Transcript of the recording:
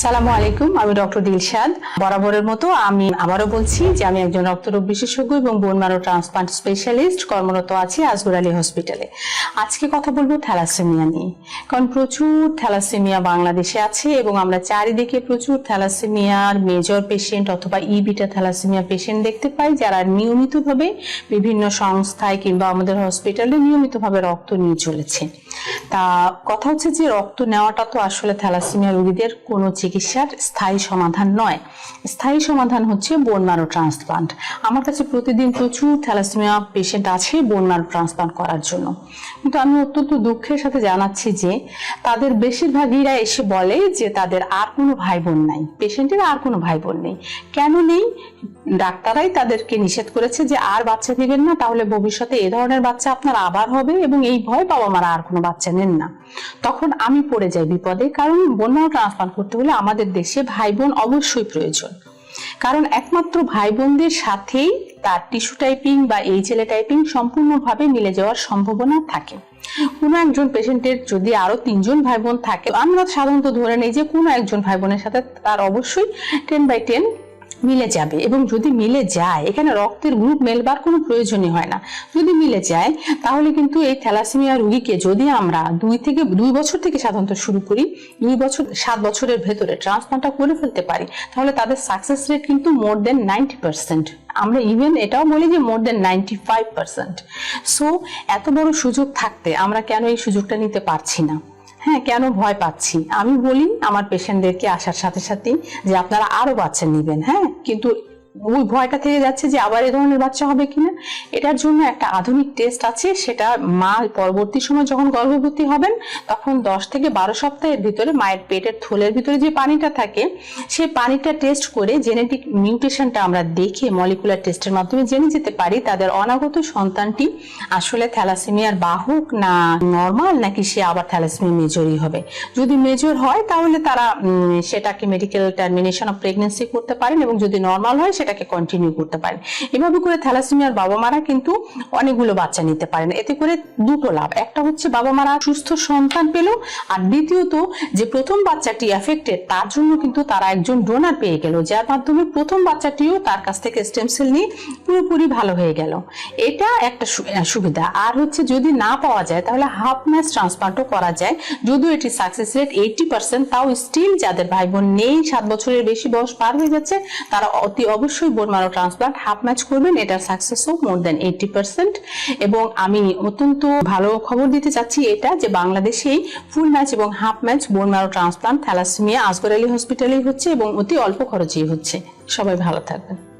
সালামু আলাইকুম, আমি ডক্টর দিলশাদ। বরাবরের মতো আমি আবারও বলছি যে আমি একজন রক্তরোগ বিশেষজ্ঞ এবং বোন মারো ট্রান্সপ্লান্ট স্পেশালিস্ট কর্মরত আছি আজগুর আলী হসপিটালে আজকে কথা বলব থ্যালাসেমিয়া নিয়ে। কারণ প্রচুর থ্যালাসেমিয়া বাংলাদেশে আছে এবং আমরা চারিদিকে প্রচুর থ্যালাসেমিয়ার মেজর পেশেন্ট অথবা ই বিটা থ্যালাসেমিয়া পেশেন্ট দেখতে পাই, যারা নিয়মিতভাবে বিভিন্ন সংস্থায় কিংবা আমাদের হসপিটালে নিয়মিতভাবে রক্ত নিয়ে চলেছে। তা কথা হচ্ছে যে রক্ত নেওয়াটা তো আসলে থ্যালাসেমিয়া রোগীদের কোনো চিকিৎসার স্থায়ী সমাধান নয়। স্থায়ী সমাধান হচ্ছে বোন মারো ট্রান্সপ্লান্ট আমার কাছে প্রতিদিন প্রচুর থ্যালাসেমিয়া পেশেন্ট আছে বোন মারো ট্রান্সপ্লান্ট করার জন্য। কিন্তু আমি অত্যন্ত দুঃখের সাথে জানাচ্ছি যে তাদের বেশিরভাগইরা এসে বলে যে তাদের আর কোনো ভাই বোন নাই। পেশেন্টের আর কোনো ভাই বোন নেই। কেন নেই? ডাক্তারাই তাদেরকে নিষেধ করেছে যে আর বাচ্চা দিবেন না, তাহলে ভবিষ্যতে এ ধরনের বাচ্চা আপনার আবার হবে এবং এই ভয় বাবা মারা আর কোনো বাচ্চা নেন না। তখন আমি পড়ে যাই বিপদে, কারণ বন্যাও ট্রান্সপ্লান্ট করতে হলে আমাদের দেশে ভাই বোন অবশ্যই প্রয়োজন। কারণ একমাত্র ভাই বোনদের সাথেই তার টিস্যু টাইপিং বা এইচএলএ টাইপিং সম্পূর্ণভাবে মিলে যাওয়ার সম্ভাবনা থাকে। কোনো একজন পেশেন্টের যদি আরও তিনজন ভাই বোন থাকে, আমরা সাধারণত ধরে নেই যে কোনো একজন ভাই বোনের সাথে তার অবশ্যই টেন বাই টেন মিলে যাবে এবং যদি মিলে যায়, এখানে রক্তের গ্রুপ মেলবার কোনো প্রয়োজনই হয় না। যদি মিলে যায়, তাহলে কিন্তু এই থ্যালাসেমিয়া রুগীকে যদি আমরা দুই থেকে, দুই বছর থেকে সাধারণত শুরু করি, দুই বছর, সাত বছরের ভেতরে ট্রান্সপ্লান্টটা করে ফেলতে পারি, তাহলে তাদের সাকসেস রেট কিন্তু মোর দেন নাইনটি পার্সেন্ট আমরা ইভেন এটাও বলি যে more than ninety five percent so এত বড় সুযোগ থাকতে আমরা কেন এই সুযোগটা নিতে পারছি না? হ্যাঁ কেন ভয় পাচ্ছি? আমি বলি আমার পেশেন্টদেরকে আসার সাথে সাথেই যে আপনারা আরও বাচ্চা নেবেন হ্যাঁ? কিন্তু ওই ভয়টা থেকে যাচ্ছে যে আবার এ ধরনের বাচ্চা হবে কিনা। এটার জন্য একটা আধুনিক টেস্ট আছে, সেটা মা পরবর্তী সময় যখন গর্ভবতী হবেন, তখন দশ থেকে বারো সপ্তাহের ভিতরে মায়ের পেটের থলের ভিতরে যে পানিটা থাকে সেই পানিটা টেস্ট করে জেনেটিক মিউটেশনটা আমরা দেখে মলিকুলার টেস্টের মাধ্যমে জেনে যেতে পারি তাদের অনাগত সন্তানটি আসলে থ্যালাসেমিয়ার বাহক না নর্মাল নাকি সে আবার থ্যালাসেমিয়া মেজরই হবে। যদি মেজর হয়, তাহলে তারা সেটাকে মেডিকেল টার্মিনেশন অফ প্রেগনেন্সি করতে পারেন এবং যদি নর্মাল হয় সেটাকে কন্টিনিউ করতে পারেন এভাবে করে থ্যালাসেমিয়ার বাবা মারা কিন্তু অনেকগুলো বাচ্চা নিতে পারেন। এতে করে দুটো লাভ। একটা হচ্ছে বাবা মারা সুস্থ সন্তান পেল আর দ্বিতীয়ত যে প্রথম বাচ্চাটি এফেক্টেড তার জন্য কিন্তু তারা একজন ডোনার পেয়ে গেল, যার মাধ্যমে প্রথম বাচ্চাটিও তার কাছ থেকে স্টেম সেল নিয়ে পুরোপুরি ভালো হয়ে গেল। এটা একটা সুবিধা। আর হচ্ছে যদি না পাওয়া যায়, তাহলে হাফ ম্যাচ ট্রান্সপ্লান্টও করা যায়। যদিও এটি সাকসেস রেট এইটি পার্সেন্ট তাও স্টিল যাদের ভাই বোন নেই, সাত বছরের বেশি বয়স পার হয়ে যাচ্ছে, তারা অতি অবশ্যই বোন মারো ট্রান্সপ্লান্ট হাফ ম্যাচ করবেন, এটার হোক মোর দেন এইটি পার্সেন্ট এবং আমি অত্যন্ত ভালো খবর দিতে চাচ্ছি এটা, যে বাংলাদেশেই ফুল ম্যাচ এবং half match bone marrow transplant thalassemia Asgar Ali হসপিটালেই হচ্ছে এবং অতি অল্প খরচেই হচ্ছে। সবাই ভালো থাকবেন।